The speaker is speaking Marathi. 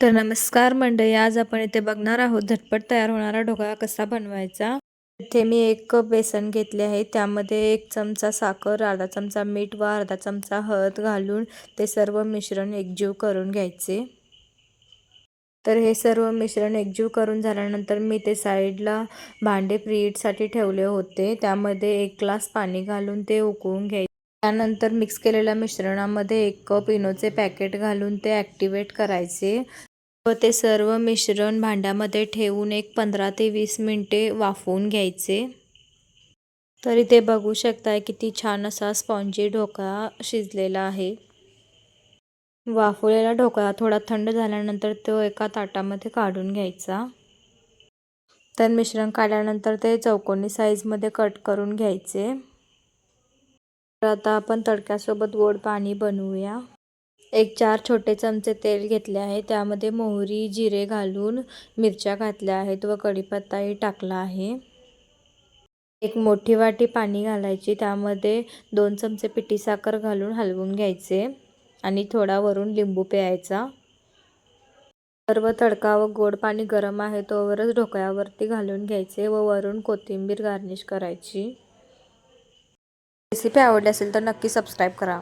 तर नमस्कार मंडळी आज आपण इथे बघणार आहोत झटपट तयार होणारा ढोकळा कसा बनवायचा. इथे मी एक कप बेसन घेतले आहे त्यामध्ये एक चमचा साखर अर्धा चमचा मीठ व अर्धा चमचा हळद घालून ते सर्व मिश्रण एकजीव करून घ्यायचे. तर हे सर्व मिश्रण एकजीव करून झाल्यानंतर मी ते साईडला भांडे प्रीटसाठी ठेवले होते त्यामध्ये एक ग्लास पाणी घालून ते उकळून घ्यायचे त्यानंतर मिक्स केलेल्या मिश्रणामध्ये एक कप इनोचे पॅकेट घालून ते ॲक्टिवेट करायचे. व ते सर्व मिश्रण भांड्यामध्ये ठेवून एक पंधरा ते वीस मिनटे वाफवून घ्यायचे. तर इथे बघू शकताय किती छान असा स्पॉन्जी ढोकळा शिजलेला आहे. वाफवलेला ढोकळा थोडा थंड झाल्यानंतर तो एका ताटामध्ये काढून घ्यायचा. तर मिश्रण काढल्यानंतर ते चौकोनी साईजमध्ये कट करून घ्यायचे. तर आता आपण तडक्यासोबत गोड पाणी बनवूया. एक चार छोटे चमचे तेल घेतले आहे. त्यामध्ये मोहरी जिरे घालून मिरच्या घातल्या आहेत व कढीपत्ताही टाकला आहे. एक मोठी वाटी पाणी घालायची. त्यामध्ये दोन चमचे पिठी साखर घालून हलवून घ्यायचे आणि थोडा वरून लिंबू प्यायचा. सर्व तडका व गोड पाणी गरम आहे तोवरच ढोकळ्यावरती घालून घ्यायचे व वरून कोथिंबीर गार्निश करायची. रेसिपी आवडली असेल तर नक्की सबस्क्राईब करा.